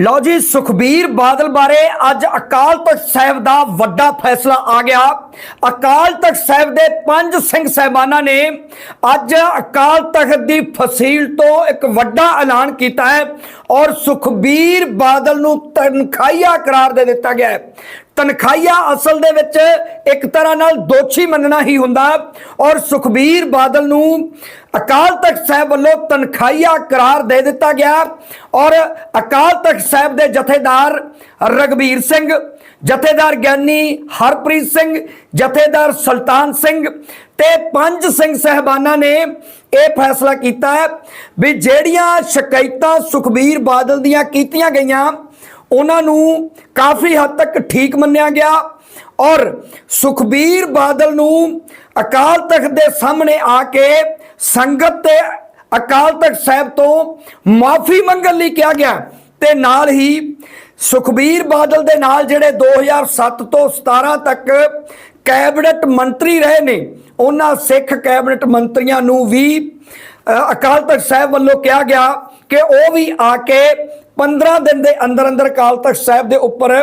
ਲਓ ਜੀ, ਸੁਖਬੀਰ ਬਾਦਲ ਬਾਰੇ ਅੱਜ ਅਕਾਲ ਤਖਤ ਸਾਹਿਬ ਦਾ ਵੱਡਾ ਫੈਸਲਾ ਆ ਗਿਆ। ਅਕਾਲ ਤਖਤ ਸਾਹਿਬ ਦੇ ਪੰਜ ਸਿੰਘ ਸਹਿਬਾਨਾਂ ਨੇ ਅੱਜ ਅਕਾਲ ਤਖਤ ਦੀ ਫਸੀਲ ਤੋਂ ਇੱਕ ਵੱਡਾ ਐਲਾਨ ਕੀਤਾ ਹੈ ਔਰ ਸੁਖਬੀਰ ਬਾਦਲ ਨੂੰ ਤਨਖਾਹੀਆ ਕਰਾਰ ਦੇ ਦਿੱਤਾ ਗਿਆ ਹੈ। ਤਨਖਾਈਆ ਅਸਲ ਦੇ ਵਿੱਚ ਇੱਕ ਤਰ੍ਹਾਂ ਨਾਲ ਦੋਸ਼ੀ ਮੰਨਣਾ ਹੀ ਹੁੰਦਾ। ਔਰ ਸੁਖਬੀਰ ਬਾਦਲ ਨੂੰ ਅਕਾਲ ਤਖਤ ਸਾਹਿਬ ਵੱਲੋਂ ਤਨਖਾਈਆ ਕਰਾਰ ਦੇ ਦਿੱਤਾ ਗਿਆ। ਔਰ ਅਕਾਲ ਤਖਤ ਸਾਹਿਬ ਦੇ ਜਥੇਦਾਰ ਰਗਵੀਰ ਸਿੰਘ, ਜਥੇਦਾਰ ਗਿਆਨੀ ਹਰਪ੍ਰੀਤ ਸਿੰਘ, ਜਥੇਦਾਰ ਸੁਲਤਾਨ ਸਿੰਘ ਤੇ ਪੰਜ ਸਿੰਘ ਸਹਿਬਾਨਾਂ ਨੇ ਇਹ ਫੈਸਲਾ ਕੀਤਾ ਹੈ ਵੀ ਜਿਹੜੀਆਂ ਸ਼ਿਕਾਇਤਾਂ ਸੁਖਬੀਰ ਬਾਦਲ ਦੀਆਂ ਕੀਤੀਆਂ ਗਈਆਂ ਉਹਨਾਂ ਨੂੰ ਕਾਫੀ ਹੱਦ ਤੱਕ ਠੀਕ ਮੰਨਿਆ ਗਿਆ ਔਰ ਸੁਖਬੀਰ ਬਾਦਲ ਨੂੰ ਅਕਾਲ ਤਖਤ ਦੇ ਸਾਹਮਣੇ ਆ ਕੇ ਸੰਗਤ ਤੇ ਅਕਾਲ ਤਖਤ ਸਾਹਿਬ ਤੋਂ ਮਾਫੀ ਮੰਗਣ ਲਈ ਕਿਹਾ ਗਿਆ ਤੇ ਨਾਲ ਹੀ ਸੁਖਬੀਰ ਬਾਦਲ ਦੇ ਨਾਲ ਜਿਹੜੇ 2007 ਤੋਂ 17 ਤੱਕ ਕੈਬਨਿਟ ਮੰਤਰੀ ਰਹੇ ਨੇ, ਉਹਨਾਂ ਸਿੱਖ ਕੈਬਨਿਟ ਮੰਤਰੀਆਂ ਨੂੰ ਵੀ ਅਕਾਲ ਤਖਤ ਸਾਹਿਬ ਵੱਲੋਂ ਕਿਹਾ ਗਿਆ ਕਿ ਉਹ ਵੀ ਆ ਕੇ 15 ਦਿਨ ਦੇ ਅੰਦਰ ਅੰਦਰ ਅਕਾਲ ਤਖਤ ਸਾਹਿਬ ਦੇ ਉੱਪਰ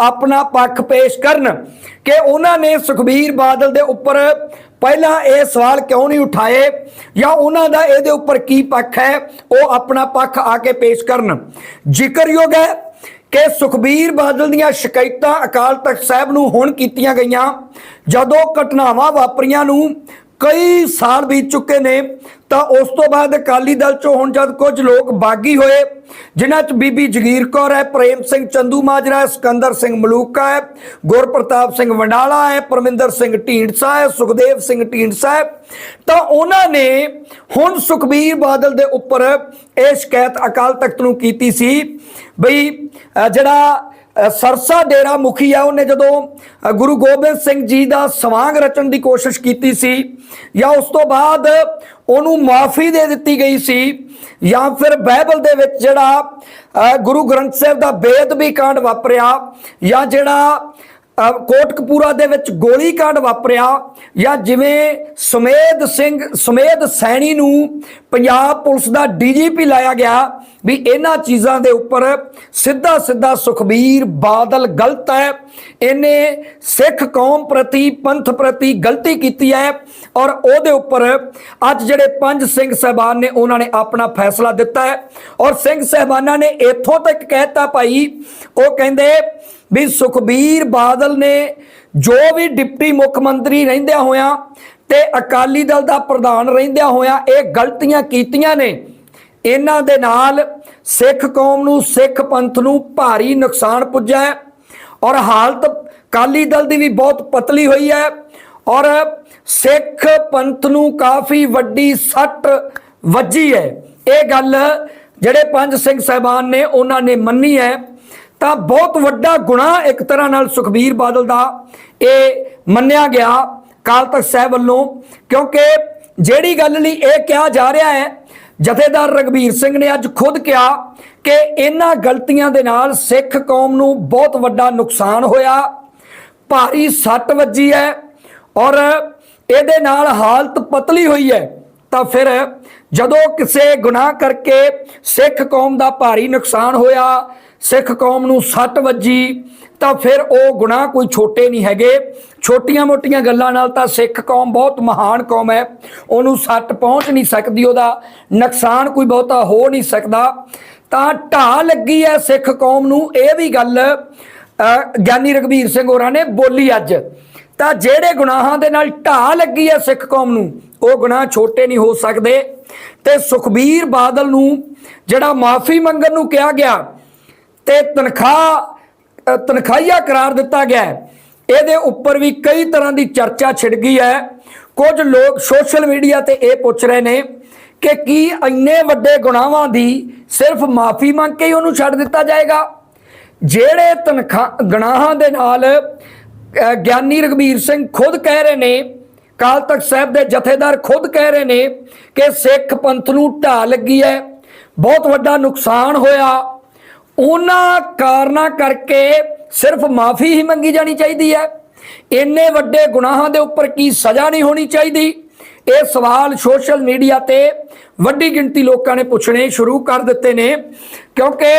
ਆਪਣਾ ਪੱਖ ਪੇਸ਼ ਕਰਨ ਕਿ ਉਹਨਾਂ ਨੇ ਸੁਖਬੀਰ ਬਾਦਲ ਦੇ ਉੱਪਰ ਪਹਿਲਾਂ ਇਹ ਸਵਾਲ ਕਿਉਂ ਨਹੀਂ ਉਠਾਏ ਜਾਂ ਉਹਨਾਂ ਦਾ ਇਹਦੇ ਉੱਪਰ ਕੀ ਪੱਖ ਹੈ, ਉਹ ਆਪਣਾ ਪੱਖ ਆ ਕੇ ਪੇਸ਼ ਕਰਨ। ਜ਼ਿਕਰਯੋਗ ਹੈ ਕਿ ਸੁਖਬੀਰ ਬਾਦਲ ਦੀਆਂ ਸ਼ਿਕਾਇਤਾਂ ਅਕਾਲ ਤਖਤ ਸਾਹਿਬ ਨੂੰ ਹੁਣ ਕੀਤੀਆਂ ਗਈਆਂ। ਜਦੋਂ ਘਟਨਾਵਾਂ ਵਾਪਰੀਆਂ ਨੂੰ ਕਈ ਸਾਲ ਬੀਤ ਚੁੱਕੇ ਨੇ, ਤਾਂ ਉਸ ਤੋਂ ਬਾਅਦ ਅਕਾਲੀ ਦਲ ਚੋਂ ਹੁਣ ਜਦ ਕੁਝ ਲੋਕ ਬਾਗੀ ਹੋਏ, ਜਿਨ੍ਹਾਂ 'ਚ ਬੀਬੀ ਜਗੀਰ ਕੌਰ ਹੈ, ਪ੍ਰੇਮ ਸਿੰਘ ਚੰਦੂ ਮਾਜਰਾ ਹੈ, ਸਿਕੰਦਰ ਸਿੰਘ ਮਲੂਕਾ ਹੈ, ਗੁਰਪ੍ਰਤਾਪ ਸਿੰਘ ਵੰਡਾਲਾ ਹੈ, ਪਰਮਿੰਦਰ ਸਿੰਘ ਢੀਂਡਸਾ ਹੈ, ਸੁਖਦੇਵ ਸਿੰਘ ਢੀਂਡਸਾ ਹੈ, ਤਾਂ ਉਹਨਾਂ ਨੇ ਹੁਣ ਸੁਖਬੀਰ ਬਾਦਲ ਦੇ ਉੱਪਰ ਇਹ ਸ਼ਿਕਾਇਤ ਅਕਾਲ ਤਖਤ ਨੂੰ ਕੀਤੀ ਸੀ, ਬਈ ਜਿਹੜਾ ਸਰਸਾ ਡੇਰਾ ਮੁਖੀ ਆ ਉਹਨੇ ਜਦੋਂ ਗੁਰੂ ਗੋਬਿੰਦ ਸਿੰਘ ਜੀ ਦਾ ਸਵਾਂਗ ਰਚਣ ਦੀ ਕੋਸ਼ਿਸ਼ ਕੀਤੀ ਸੀ, ਜਾਂ ਉਸ ਤੋਂ ਬਾਅਦ ਉਹਨੂੰ ਮਾਫੀ ਦੇ ਦਿੱਤੀ ਗਈ ਸੀ, ਜਾਂ ਫਿਰ ਬਾਈਬਲ ਦੇ ਵਿੱਚ ਜਿਹੜਾ ਗੁਰੂ ਗ੍ਰੰਥ ਸਾਹਿਬ ਦਾ ਬੇਅਦਬੀ ਕਾਂਡ ਵਾਪਰਿਆ, ਜਾਂ ਜਿਹੜਾ ਕੋਟਕਪੂਰਾ ਦੇ ਵਿੱਚ ਗੋਲੀकांड ਵਾਪਰਿਆ ਜਾਂ ਜਿਵੇਂ ਸੁਮੇਧ ਸਿੰਘ, ਸੁਮੇਧ ਸੈਣੀ ਨੂੰ ਪੰਜਾਬ ਪੁਲਿਸ ਦਾ ਡੀਜੀਪੀ ਲਾਇਆ ਗਿਆ ਵੀ ਇਹਨਾਂ ਚੀਜ਼ਾਂ ਦੇ ਉੱਪਰ ਸਿੱਧਾ ਸਿੱਧਾ ਸੁਖਬੀਰ ਬਾਦਲ ਗਲਤ ਹੈ। ਇਹਨੇ ਸਿੱਖ ਕੌਮ ਪ੍ਰਤੀ, ਪੰਥ ਪ੍ਰਤੀ ਗਲਤੀ ਕੀਤੀ ਹੈ ਔਰ ਉਹਦੇ ਉੱਪਰ ਅੱਜ ਜਿਹੜੇ ਪੰਜ ਸਿੰਘ ਸਹਿਬਾਨ ਨੇ ਉਹਨਾਂ ਨੇ ਆਪਣਾ ਫੈਸਲਾ ਦਿੱਤਾ ਹੈ। ਔਰ ਸਿੰਘ ਸਹਿਬਾਨਾਂ ਨੇ ਇੱਥੋਂ ਤੱਕ ਕਹਿਤਾ ਭਾਈ, ਉਹ ਕਹਿੰਦੇ ਵੀ ਸੁਖਬੀਰ ਬਾਦਲ ਨੇ ਜੋ ਵੀ ਡਿਪਟੀ ਮੁੱਖ ਮੰਤਰੀ ਰਹਿੰਦਿਆਂ ਹੋਇਆਂ ਤੇ ਅਕਾਲੀ ਦਲ ਦਾ ਪ੍ਰਧਾਨ ਰਹਿੰਦਿਆਂ ਹੋਇਆਂ ਇਹ ਗਲਤੀਆਂ ਕੀਤੀਆਂ ਨੇ, ਇਹਨਾਂ ਦੇ ਨਾਲ ਸਿੱਖ ਕੌਮ ਨੂੰ, ਸਿੱਖ ਪੰਥ ਨੂੰ ਭਾਰੀ ਨੁਕਸਾਨ ਪੁੱਜਾ ਹੈ ਔਰ ਹਾਲਤ ਅਕਾਲੀ ਦਲ ਦੀ ਵੀ ਬਹੁਤ ਪਤਲੀ ਹੋਈ ਹੈ ਔਰ ਸਿੱਖ ਪੰਥ ਨੂੰ ਕਾਫੀ ਵੱਡੀ ਸੱਟ ਵੱਜੀ ਹੈ। ਇਹ ਗੱਲ ਜਿਹੜੇ ਪੰਜ ਸਿੰਘ ਸਹਿਬਾਨ ਨੇ, ਉਹਨਾਂ ਨੇ ਮੰਨੀ ਹੈ। ਤਾਂ ਬਹੁਤ ਵੱਡਾ ਗੁਨਾਹ ਇੱਕ ਤਰ੍ਹਾਂ ਨਾਲ ਸੁਖਬੀਰ ਬਾਦਲ ਦਾ ਇਹ ਮੰਨਿਆ ਗਿਆ ਕਾਲ ਤਖਤ ਸਾਹਿਬ ਵੱਲੋਂ, ਕਿਉਂਕਿ ਜਿਹੜੀ ਗੱਲ ਲਈ ਇਹ ਕਿਹਾ ਜਾ ਰਿਹਾ ਹੈ, ਜਥੇਦਾਰ ਰਗਵੀਰ ਸਿੰਘ ਨੇ ਅੱਜ ਖੁਦ ਕਿਹਾ ਕਿ ਇਹਨਾਂ ਗਲਤੀਆਂ ਦੇ ਨਾਲ ਸਿੱਖ ਕੌਮ ਨੂੰ ਬਹੁਤ ਵੱਡਾ ਨੁਕਸਾਨ ਹੋਇਆ, ਭਾਰੀ ਸੱਟ ਵੱਜੀ ਹੈ ਔਰ ਇਹਦੇ ਨਾਲ ਹਾਲਤ ਪਤਲੀ ਹੋਈ ਹੈ, ਤਾਂ ਫਿਰ ਜਦੋਂ ਕਿਸੇ ਗੁਨਾਹ ਕਰਕੇ ਸਿੱਖ ਕੌਮ ਦਾ ਭਾਰੀ ਨੁਕਸਾਨ ਹੋਇਆ ਸਿੱਖ ਕੌਮ ਨੂੰ ਸੱਟ ਵੱਜੀ, ਤਾਂ ਫਿਰ ਉਹ ਗੁਨਾਹ ਕੋਈ ਛੋਟੇ ਨਹੀਂ ਹੈਗੇ। ਛੋਟੀਆਂ-ਮੋਟੀਆਂ ਗੱਲਾਂ ਨਾਲ ਤਾਂ ਸਿੱਖ ਕੌਮ ਬਹੁਤ ਮਹਾਨ ਕੌਮ ਹੈ। ਉਹਨੂੰ ਸੱਟ ਪਹੁੰਚ ਨਹੀਂ ਸਕਦੀ, ਉਹਦਾ ਨੁਕਸਾਨ ਕੋਈ ਬਹੁਤਾ ਹੋ ਨਹੀਂ ਸਕਦਾ। ਤਾਂ ਢਾਹ ਲੱਗੀ ਹੈ ਸਿੱਖ ਕੌਮ ਨੂੰ, ਇਹ ਵੀ ਗੱਲ ਗਿਆਨੀ ਰਗਵੀਰ ਸਿੰਘ ਹੋਰਾਂ ਨੇ ਬੋਲੀ ਅੱਜ। ਤਾਂ ਜਿਹੜੇ ਗੁਨਾਹਾਂ ਦੇ ਨਾਲ ਢਾਹ ਲੱਗੀ ਹੈ ਸਿੱਖ ਕੌਮ ਨੂੰ, ਉਹ ਗੁਨਾਹ ਛੋਟੇ ਨਹੀਂ ਹੋ ਸਕਦੇ। ਤੇ ਸੁਖਬੀਰ ਬਾਦਲ ਨੂੰ, ਜਿਹੜਾ ਮਾਫੀ ਮੰਗਣ ਨੂੰ ਕਿਹਾ ਗਿਆ ਤੇ ਤਨਖਾਹ ਅ, ਕਰਾਰ ਦਿੱਤਾ ਗਿਆ ਹੈ। ਇਹਦੇ ਉੱਪਰ ਵੀ ਕਈ ਤਰ੍ਹਾਂ ਦੀ ਚਰਚਾ ਛਿੜ ਗਈ ਹੈ। ਕੁਝ ਲੋਕ ਸੋਸ਼ਲ ਮੀਡੀਆ ਤੇ ਇਹ ਪੁੱਛ ਰਹੇ ਨੇ ਕਿ ਕੀ ਇੰਨੇ ਵੱਡੇ ਗੁਨਾਹਾਂ ਦੀ ਸਿਰਫ ਮਾਫੀ ਮੰਗ ਕੇ ਹੀ ਉਹਨੂੰ ਛੱਡ ਦਿੱਤਾ ਜਾਏਗਾ? ਜਿਹੜੇ ਤਨਖਾਹ ਗੁਨਾਹਾਂ ਦੇ ਨਾਲ ਗਿਆਨੀ ਰਗਵੀਰ ਸਿੰਘ ਖੁਦ ਕਹਿ ਰਹੇ ਨੇ ਕਾਲ ਤਖਤ ਸਾਹਿਬ ਦੇ ਜਥੇਦਾਰ ਖੁਦ ਕਹਿ ਰਹੇ ਨੇ ਕਿ ਸਿੱਖ ਪੰਥ ਨੂੰ ਢਾਹ ਲੱਗੀ ਹੈ ਬਹੁਤ ਵੱਡਾ ਨੁਕਸਾਨ ਹੋਇਆ। ਉਹਨਾਂ ਕਾਰਨਾਂ ਕਰਕੇ ਸਿਰਫ ਮਾਫੀ ਹੀ ਮੰਗੀ ਜਾਣੀ ਚਾਹੀਦੀ ਹੈ। ਇੰਨੇ ਵੱਡੇ ਗੁਨਾਹਾਂ ਦੇ ਉੱਪਰ ਕੀ ਸਜ਼ਾ ਨਹੀਂ ਹੋਣੀ ਚਾਹੀਦੀ? ਇਹ ਸਵਾਲ ਸੋਸ਼ਲ ਮੀਡੀਆ ਤੇ ਵੱਡੀ ਗਿਣਤੀ ਲੋਕਾਂ ਨੇ ਪੁੱਛਣੇ ਸ਼ੁਰੂ ਕਰ ਦਿੱਤੇ ਨੇ, ਕਿਉਂਕਿ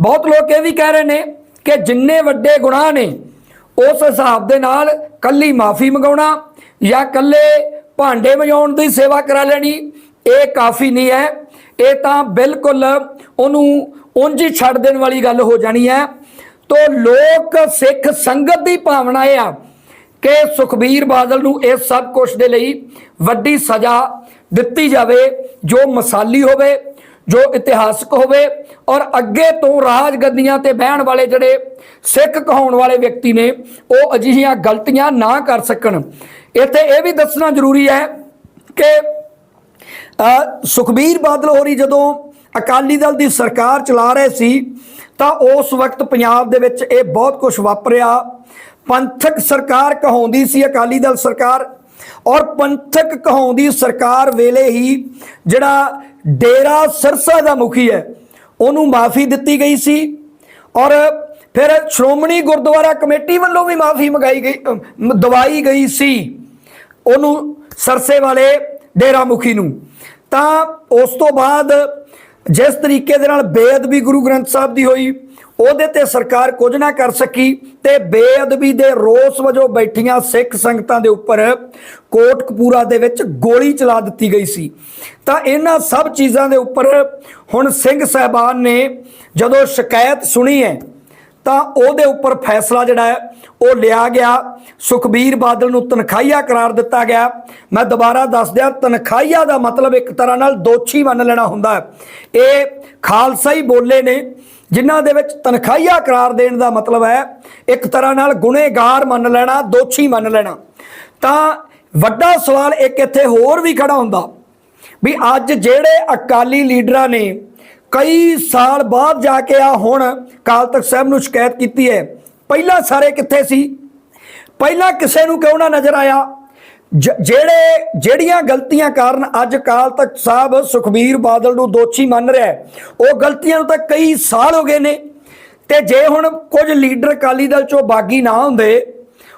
ਬਹੁਤ ਲੋਕ ਇਹ ਵੀ ਕਹਿ ਰਹੇ ਨੇ ਕਿ ਜਿੰਨੇ ਵੱਡੇ ਗੁਨਾਹ ਨੇ, ਉਸ ਹਿਸਾਬ ਦੇ ਨਾਲ ਕੱਲੀ ਮਾਫੀ ਮੰਗਾਉਣਾ ਜਾਂ ਕੱਲੇ ਭਾਂਡੇ ਵਜਾਉਣ ਦੀ ਸੇਵਾ ਕਰਾ ਲੈਣੀ, ਇਹ ਕਾਫੀ ਨਹੀਂ ਹੈ। ਇਹ ਤਾਂ ਬਿਲਕੁਲ ਉਹਨੂੰ ਉਂਝ ਹੀ ਛੱਡ ਦੇਣ ਵਾਲੀ ਗੱਲ ਹੋ ਜਾਣੀ ਹੈ। ਤੋ ਲੋਕ ਸਿੱਖ ਸੰਗਤ ਦੀ ਭਾਵਨਾ ਇਹ ਆ ਕਿ ਸੁਖਬੀਰ ਬਾਦਲ ਨੂੰ ਇਹ ਸਭ ਕੁਝ ਦੇ ਲਈ ਵੱਡੀ ਸਜ਼ਾ ਦਿੱਤੀ ਜਾਵੇ, ਜੋ ਮਸਾਲੀ ਹੋਵੇ, ਜੋ ਇਤਿਹਾਸਕ ਹੋਵੇ ਔਰ ਅੱਗੇ ਤੋਂ ਰਾਜ ਗੱਦੀਆਂ ਤੇ ਬਹਿਣ ਵਾਲੇ ਜਿਹੜੇ ਸਿੱਖ ਕਹਾਉਣ ਵਾਲੇ ਵਿਅਕਤੀ ਨੇ, ਉਹ ਅਜਿਹੀਆਂ ਗਲਤੀਆਂ ਨਾ ਕਰ ਸਕਣ। ਇੱਥੇ ਇਹ ਵੀ ਦੱਸਣਾ ਜ਼ਰੂਰੀ ਹੈ ਕਿ ਸੁਖਬੀਰ ਬਾਦਲ ਹੋਰੀ ਜਦੋਂ ਅਕਾਲੀ ਦਲ ਦੀ ਸਰਕਾਰ ਚਲਾ ਰਹੇ ਸੀ, ਤਾਂ ਉਸ ਵਕਤ ਪੰਜਾਬ ਦੇ ਵਿੱਚ ਇਹ ਬਹੁਤ ਕੁਝ ਵਾਪਰਿਆ। ਪੰਥਕ ਸਰਕਾਰ ਕਹਾਉਂਦੀ ਸੀ ਅਕਾਲੀ ਦਲ ਸਰਕਾਰ, ਔਰ ਪੰਥਕ ਕਹਾਉਂਦੀ ਸਰਕਾਰ ਵੇਲੇ ਹੀ ਜਿਹੜਾ ਡੇਰਾ ਸਰਸਾ ਦਾ ਮੁਖੀ ਹੈ, ਉਹਨੂੰ ਮਾਫੀ ਦਿੱਤੀ ਗਈ ਸੀ। ਔਰ ਫਿਰ ਸ਼੍ਰੋਮਣੀ ਗੁਰਦੁਆਰਾ ਕਮੇਟੀ ਵੱਲੋਂ ਵੀ ਮਾਫੀ ਮੰਗਾਈ ਗਈ ਦਵਾਈ ਗਈ ਸੀ ਉਹਨੂੰ ਸਰਸੇ ਵਾਲੇ ਡੇਰਾ ਮੁਖੀ ਨੂੰ। ਤਾਂ ਉਸ ਤੋਂ ਬਾਅਦ ਜਿਸ ਤਰੀਕੇ ਦੇ ਨਾਲ ਬੇਅਦਬੀ ਗੁਰੂ ਗ੍ਰੰਥ ਸਾਹਿਬ ਦੀ ਹੋਈ, ਉਹਦੇ ਤੇ ਸਰਕਾਰ ਕੁਝ ਨਾ ਕਰ ਸਕੀ ਤੇ ਬੇਅਦਬੀ ਦੇ ਰੋਸ ਵਜੋਂ ਬੈਠੀਆਂ ਸਿੱਖ ਸੰਗਤਾਂ ਦੇ ਉੱਪਰ ਕੋਟਕਪੂਰਾ ਦੇ ਵਿੱਚ ਗੋਲੀ ਚਲਾ ਦਿੱਤੀ ਗਈ ਸੀ। ਤਾਂ ਇਹਨਾਂ ਸਭ ਚੀਜ਼ਾਂ ਦੇ ਉੱਪਰ ਹੁਣ ਸਿੰਘ ਸਾਹਿਬਾਨ ਨੇ ਜਦੋਂ ਸ਼ਿਕਾਇਤ ਸੁਣੀ ਹੈ ਤਾਂ ਉਹਦੇ ਉੱਪਰ ਫੈਸਲਾ ਜਿਹੜਾ ਹੈ, ਉਹ ਲਿਆ ਗਿਆ। ਸੁਖਬੀਰ ਬਾਦਲ ਨੂੰ ਤਨਖਾਹੀਆ ਕਰਾਰ ਦਿੱਤਾ ਗਿਆ। ਮੈਂ ਦੁਬਾਰਾ ਦੱਸ ਦਿਆਂ ਤਨਖਾਹੀਆ ਦਾ ਮਤਲਬ ਇੱਕ ਤਰ੍ਹਾਂ ਨਾਲ ਦੋਸ਼ੀ ਮੰਨ ਲੈਣਾ ਹੁੰਦਾ ਹੈ। ਇਹ ਖਾਲਸਾ ਹੀ ਬੋਲੇ ਨੇ, ਜਿਨ੍ਹਾਂ ਦੇ ਵਿੱਚ ਤਨਖਾਹੀਆ ਕਰਾਰ ਦੇਣ ਦਾ ਮਤਲਬ ਹੈ, ਇੱਕ ਤਰ੍ਹਾਂ ਨਾਲ ਗੁਨੇਗਾਰ ਮੰਨ ਲੈਣਾ, ਦੋਸ਼ੀ ਮੰਨ ਲੈਣਾ। ਤਾਂ ਵੱਡਾ ਸਵਾਲ ਇੱਕ ਇੱਥੇ ਹੋਰ ਵੀ ਖੜਾ ਹੁੰਦਾ, ਵੀ ਅੱਜ ਜਿਹੜੇ ਅਕਾਲੀ ਲੀਡਰਾਂ ਨੇ ਕਈ ਸਾਲ ਬਾਅਦ ਜਾ ਕੇ ਆ ਹੁਣ ਕਾਲ ਤਖਤ ਸਾਹਿਬ ਨੂੰ ਸ਼ਿਕਾਇਤ ਕੀਤੀ ਹੈ। ਪਹਿਲਾਂ ਸਾਰੇ ਕਿੱਥੇ ਸੀ? ਪਹਿਲਾਂ ਕਿਸੇ ਨੂੰ ਕਿਉਂ ਨਾ ਨਜ਼ਰ ਆਇਆ? ਜ- ਜਿਹੜੇ ਜਿਹੜੀਆਂ ਗਲਤੀਆਂ ਕਾਰਨ ਅੱਜ ਕਾਲ ਤਖਤ ਸਾਹਿਬ ਸੁਖਬੀਰ ਬਾਦਲ ਨੂੰ ਦੋਸ਼ੀ ਮੰਨ ਰਿਹਾ ਹੈ, ਉਹ ਗਲਤੀਆਂ ਨੂੰ ਤਾਂ ਕਈ ਸਾਲ ਹੋ ਗਏ ਨੇ। ਤੇ ਜੇ ਹੁਣ ਕੁਝ ਲੀਡਰ ਅਕਾਲੀ ਦਲ ਚੋਂ ਬਾਗੀ ਨਾ ਹੁੰਦੇ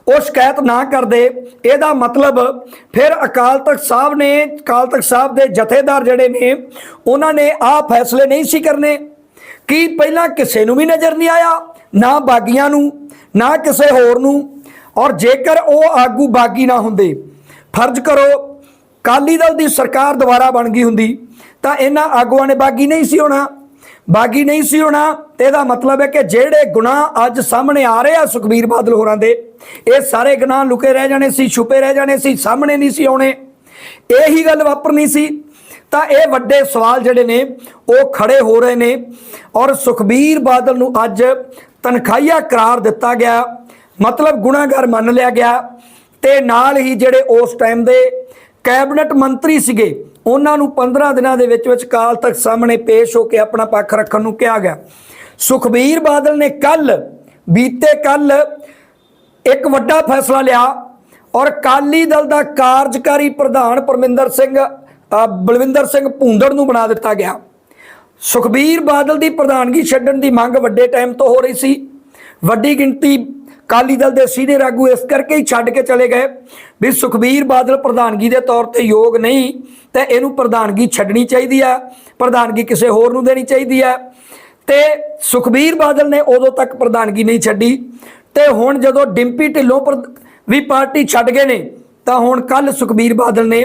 ਉਹ ਸ਼ਿਕਾਇਤ ਨਾ ਕਰਦੇ। ਇਹਦਾ ਮਤਲਬ ਫਿਰ ਅਕਾਲ ਤਖਤ ਸਾਹਿਬ ਨੇ, ਅਕਾਲ ਤਖਤ ਸਾਹਿਬ ਦੇ ਜਥੇਦਾਰ ਜਿਹੜੇ ਨੇ, ਉਹਨਾਂ ਨੇ ਆਹ ਫੈਸਲੇ ਨਹੀਂ ਸੀ ਕਰਨੇ। ਕੀ ਪਹਿਲਾਂ ਕਿਸੇ ਨੂੰ ਵੀ ਨਜ਼ਰ ਨਹੀਂ ਆਇਆ? ਨਾ ਬਾਗੀਆਂ ਨੂੰ, ਨਾ ਕਿਸੇ ਹੋਰ ਨੂੰ। ਔਰ ਜੇਕਰ ਉਹ ਆਗੂ ਬਾਗੀ ਨਾ ਹੁੰਦੇ, ਫਰਜ਼ ਕਰੋ ਕਾਲੀ ਦਲ ਦੀ ਸਰਕਾਰ ਦੁਬਾਰਾ ਬਣ ਗਈ ਹੁੰਦੀ, ਤਾਂ ਇਹਨਾਂ ਆਗੂਆਂ ਨੇ ਬਾਗੀ ਨਹੀਂ ਸੀ ਹੋਣਾ। ਬਾਗੀ ਨਹੀਂ ਸੀ ਹੋਣਾ, ਤੇ ਇਹਦਾ ਮਤਲਬ ਹੈ ਕਿ ਜਿਹੜੇ ਗੁਨਾਹ ਅੱਜ ਸਾਹਮਣੇ ਆ ਰਹੇ ਆ ਸੁਖਬੀਰ ਬਾਦਲ ਹੋਰਾਂ ਦੇ ਇਹ ਸਾਰੇ ਗੁਨਾਹ ਲੁਕੇ ਰਹਿ ਜਾਣੇ ਸੀ, ਛੁਪੇ ਰਹਿ ਜਾਣੇ ਸੀ, ਸਾਹਮਣੇ ਨਹੀਂ ਸੀ ਆਉਣੇ। ਇਹੀ ਗੱਲ ਵਾਪਰਨੀ ਸੀ। ਤਾਂ ਇਹ ਵੱਡੇ ਸਵਾਲ ਜਿਹੜੇ ਨੇ, ਉਹ ਖੜੇ ਹੋ ਰਹੇ ਨੇ। ਔਰ ਸੁਖਬੀਰ ਬਾਦਲ ਨੂੰ ਅੱਜ ਤਨਖਾਹੀਆ ਕਰਾਰ ਦਿੱਤਾ ਗਿਆ। ਮਤਲਬ ਗੁਨਾਹਗਰ ਮੰਨ ਲਿਆ ਗਿਆ। ਤੇ ਨਾਲ ਹੀ ਜਿਹੜੇ ਉਸ ਟਾਈਮ ਦੇ ਕੈਬਨਿਟ ਮੰਤਰੀ ਸੀਗੇ, ਉਹਨਾਂ ਨੂੰ 15 ਦਿਨਾਂ ਦੇ ਵਿੱਚ ਵਿੱਚ ਕਾਲ ਤੱਕ ਸਾਹਮਣੇ ਪੇਸ਼ ਹੋ ਕੇ ਆਪਣਾ ਪੱਖ ਰੱਖਣ ਨੂੰ ਕਿਹਾ ਗਿਆ। ਸੁਖਬੀਰ ਬਾਦਲ ਨੇ ਕੱਲ ਬੀਤੇ ਕੱਲ ਇੱਕ ਵੱਡਾ ਫੈਸਲਾ ਲਿਆ ਔਰ ਕਾਲੀ ਦਲ ਦਾ ਕਾਰਜਕਾਰੀ ਪ੍ਰਧਾਨ ਪਰਮਿੰਦਰ ਸਿੰਘ ਬਲਵਿੰਦਰ ਸਿੰਘ ਭੂੰਦੜ ਨੂੰ ਬਣਾ ਦਿੱਤਾ ਗਿਆ। ਸੁਖਬੀਰ ਬਾਦਲ ਦੀ ਪ੍ਰਧਾਨਗੀ ਛੱਡਣ ਦੀ ਮੰਗ ਵੱਡੇ ਟਾਈਮ ਤੋਂ ਹੋ ਰਹੀ ਸੀ। ਵੱਡੀ ਗਿਣਤੀ ਕਾਲੀ ਦਲ ਦੇ ਸੀਨੀਅਰ ਆਗੂ ਇਸ ਕਰਕੇ ਹੀ ਛੱਡ ਕੇ ਚਲੇ ਗਏ ਵੀ ਸੁਖਬੀਰ ਬਾਦਲ ਪ੍ਰਧਾਨਗੀ ਦੇ ਤੌਰ ਤੇ ਯੋਗ ਨਹੀਂ, ਤੇ ਇਹਨੂੰ ਪ੍ਰਧਾਨਗੀ ਛੱਡਣੀ ਚਾਹੀਦੀ ਆ, ਪ੍ਰਧਾਨਗੀ ਕਿਸੇ ਹੋਰ ਨੂੰ ਦੇਣੀ ਚਾਹੀਦੀ ਆ। ਤੇ ਸੁਖਬੀਰ ਬਾਦਲ ਨੇ ਉਦੋਂ ਤੱਕ ਪ੍ਰਧਾਨਗੀ ਨਹੀਂ ਛੱਡੀ। ਤੇ ਹੁਣ ਜਦੋਂ ਡਿੰਪੀ ਢਿੱਲੋਂ ਪ੍ਰ- ਵੀ ਪਾਰਟੀ ਛੱਡ ਗਏ ਨੇ, ਤਾਂ ਹੁਣ ਕੱਲ ਸੁਖਬੀਰ ਬਾਦਲ ਨੇ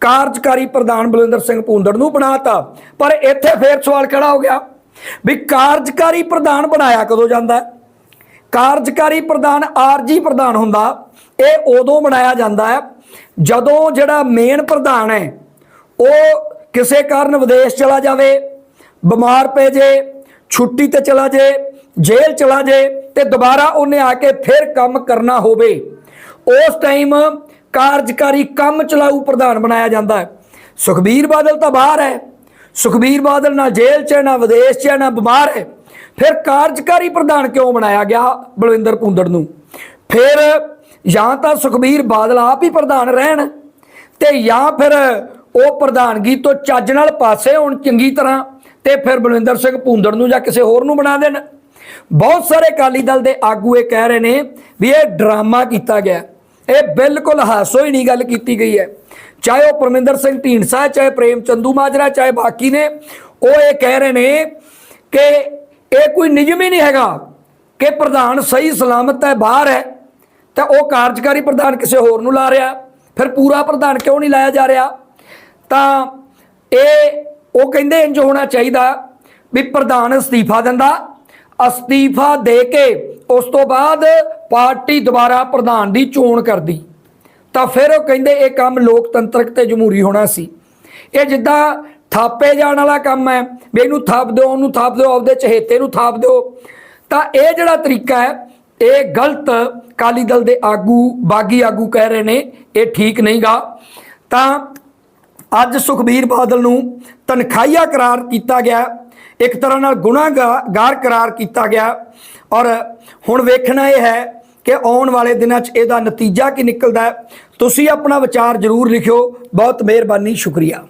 ਕਾਰਜਕਾਰੀ ਪ੍ਰਧਾਨ ਬਲਵਿੰਦਰ ਸਿੰਘ ਭੂੰਦੜ ਨੂੰ ਬਣਾਤਾ। ਪਰ ਇੱਥੇ ਫੇਰ ਸਵਾਲ ਖੜਾ ਹੋ ਗਿਆ ਵੀ ਕਾਰਜਕਾਰੀ ਪ੍ਰਧਾਨ ਬਣਾਇਆ ਕਦੋਂ ਜਾਂਦਾ? ਕਾਰਜਕਾਰੀ ਪ੍ਰਧਾਨ ਆਰਜੀ ਪ੍ਰਧਾਨ ਹੁੰਦਾ, ਇਹ ਉਦੋਂ ਬਣਾਇਆ ਜਾਂਦਾ ਹੈ ਜਦੋਂ ਜਿਹੜਾ ਮੇਨ ਪ੍ਰਧਾਨ ਹੈ, ਉਹ ਕਿਸੇ ਕਾਰਨ ਵਿਦੇਸ਼ ਚਲਾ ਜਾਵੇ, ਬਿਮਾਰ ਪੈ ਜੇ, ਛੁੱਟੀ ਤੇ ਚਲਾ ਜੇ ਜੇਲ੍ਹ ਚਲਾ ਜੇ ਤੇ ਦੁਬਾਰਾ ਉਹਨੇ ਆ ਕੇ ਫਿਰ ਕੰਮ ਕਰਨਾ ਹੋਵੇ। ਉਸ ਟਾਈਮ ਕਾਰਜਕਾਰੀ ਕੰਮ ਚਲਾਊ ਪ੍ਰਧਾਨ ਬਣਾਇਆ ਜਾਂਦਾ ਹੈ। ਸੁਖਬੀਰ ਬਾਦਲ ਤਾਂ ਬਾਹਰ ਹੈ। ਸੁਖਬੀਰ ਬਾਦਲ ਨਾ ਜੇਲ੍ਹ 'ਚ ਹੈ, ਨਾ ਵਿਦੇਸ਼ 'ਚ ਹੈ, ਨਾ ਬਿਮਾਰ ਹੈ। ਫਿਰ ਕਾਰਜਕਾਰੀ ਪ੍ਰਧਾਨ ਕਿਉਂ ਬਣਾਇਆ ਗਿਆ ਬਲਵਿੰਦਰ ਭੁੰਦੜ ਨੂੰ? ਫਿਰ ਜਾਂ ਤਾਂ ਸੁਖਬੀਰ ਬਾਦਲ ਆਪ ਹੀ ਪ੍ਰਧਾਨ ਰਹਿਣ ਤੇ ਜਾਂ ਫਿਰ ਉਹ ਪ੍ਰਧਾਨਗੀ ਤੋਂ ਚੱਜ ਨਾਲ ਪਾਸੇ ਹੋਣ ਚੰਗੀ ਤਰ੍ਹਾਂ ਤੇ ਫਿਰ ਬਲਵਿੰਦਰ ਸਿੰਘ ਭੁੰਦੜ ਨੂੰ ਜਾਂ ਕਿਸੇ ਹੋਰ ਨੂੰ ਬਣਾ ਦੇਣ। ਬਹੁਤ ਸਾਰੇ ਅਕਾਲੀ ਦਲ ਦੇ ਆਗੂ ਇਹ ਕਹਿ ਰਹੇ ਨੇ ਵੀ ਇਹ ਡਰਾਮਾ ਕੀਤਾ ਗਿਆ। ਇਹ ਬਿਲਕੁਲ ਹਾਸੋ ਹੀ ਨਹੀਂ ਗੱਲ ਕੀਤੀ ਗਈ ਹੈ। ਚਾਹੇ ਉਹ ਪਰਮਿੰਦਰ ਸਿੰਘ ਢੀਂਡਸਾ ਚਾਹੇ ਪ੍ਰੇਮ ਚੰਦੂ ਮਾਜਰਾ, ਚਾਹੇ ਬਾਕੀ ਨੇ, ਉਹ ਇਹ ਕਹਿ ਰਹੇ ਨੇ ਕਿ ਇਹ ਕੋਈ ਨਿਯਮ ਹੀ ਨਹੀਂ ਹੈਗਾ ਕਿ ਪ੍ਰਧਾਨ ਸਹੀ ਸਲਾਮਤ ਹੈ, ਬਾਹਰ ਹੈ, ਤਾਂ ਉਹ ਕਾਰਜਕਾਰੀ ਪ੍ਰਧਾਨ ਕਿਸੇ ਹੋਰ ਨੂੰ ਲਾ ਰਿਹਾ। ਫਿਰ ਪੂਰਾ ਪ੍ਰਧਾਨ ਕਿਉਂ ਨਹੀਂ ਲਾਇਆ ਜਾ ਰਿਹਾ? ਤਾਂ ਇਹ ਉਹ ਕਹਿੰਦੇ ਇੰਜ ਹੋਣਾ ਚਾਹੀਦਾ ਵੀ ਪ੍ਰਧਾਨ ਅਸਤੀਫਾ ਦਿੰਦਾ ਅਸਤੀਫਾ ਦੇ ਕੇ ਉਸ ਤੋਂ ਬਾਅਦ ਪਾਰਟੀ ਦੁਬਾਰਾ ਪ੍ਰਧਾਨ ਦੀ ਚੋਣ ਕਰਦੀ। ਤਾਂ ਫਿਰ ਉਹ ਕਹਿੰਦੇ ਇਹ ਕੰਮ ਲੋਕਤੰਤਰਕ ਤੇ ਜਮਹੂਰੀ ਹੋਣਾ ਸੀ। ਇਹ ਜਿੱਦਾਂ ਥਾਪੇ ਜਾਣ ਵਾਲਾ ਕੰਮ ਹੈ, ਵੀ ਇਹਨੂੰ ਥਾਪ ਦਿਓ, ਉਹਨੂੰ ਥਾਪ ਦਿਓ, ਆਪਦੇ ਚਹੇਤੇ ਨੂੰ ਥਾਪ ਦਿਓ। ਤਾਂ ਇਹ ਜਿਹੜਾ ਤਰੀਕਾ ਹੈ, ਇਹ ਗਲਤ ਕਾਲੀ ਦਲ ਦੇ ਆਗੂ, ਬਾਗੀ ਆਗੂ ਕਹਿ ਰਹੇ ਨੇ, ਇਹ ਠੀਕ ਨਹੀਂਗਾ। ਤਾਂ ਅੱਜ ਸੁਖਬੀਰ ਬਾਦਲ ਨੂੰ ਤਨਖਾਹੀਆ ਕਰਾਰ ਕੀਤਾ ਗਿਆ। ਇੱਕ ਤਰ੍ਹਾਂ ਨਾਲ ਗੁਨਾਹਗਾਰ ਕਰਾਰ ਕੀਤਾ ਗਿਆ। ਔਰ ਹੁਣ ਵੇਖਣਾ ਇਹ ਹੈ ਕਿ ਆਉਣ ਵਾਲੇ ਦਿਨਾਂ 'ਚ ਇਹਦਾ ਨਤੀਜਾ ਕੀ ਨਿਕਲਦਾ ਤੁਸੀਂ ਆਪਣਾ ਵਿਚਾਰ ਜ਼ਰੂਰ ਲਿਖਿਓ। ਬਹੁਤ ਮਿਹਰਬਾਨੀ, ਸ਼ੁਕਰੀਆ।